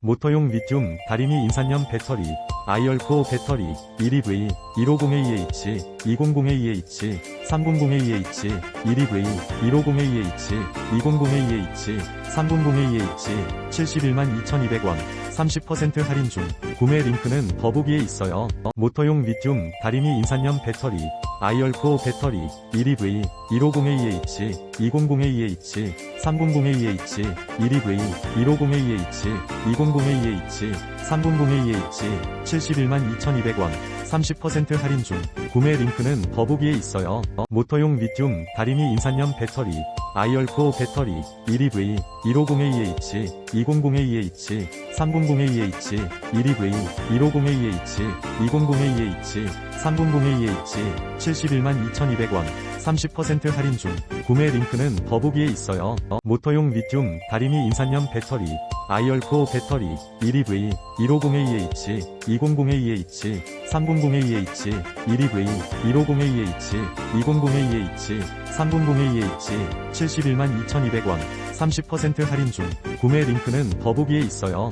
모터용 리튬 다리미 인산염 배터리 IR4 배터리 1EV 150AH 200AH 300AH 1EV 150AH 200AH 300AH 71만 2,200원 30% 할인 중 구매 링크는 더보기에 있어요. 모터용 리튬 다리미 인산염 배터리 IR4 배터리 1EV 150AH 200AH 300AH 1EV 150AH 200AH 300AH 71만 2,200원 30% 할인 중 구매 링크는 더보기에 있어요. 모터용 리튬 다리미 인산염 배터리 IR4 배터리 1EV 150AH 200AH 300AH 1EV 150AH 200AH 300AH 71만 2,200원 30% 할인 중 구매 링크는 더보기에 있어요. 모터용 리튬 다리미 인산염 배터리 IR4 배터리 1EV 150AH 200AH 300AH 1EV 150AH 200AH 300AH 71만 2,200원 30% 할인 중 구매 링크는 더보기에 있어요.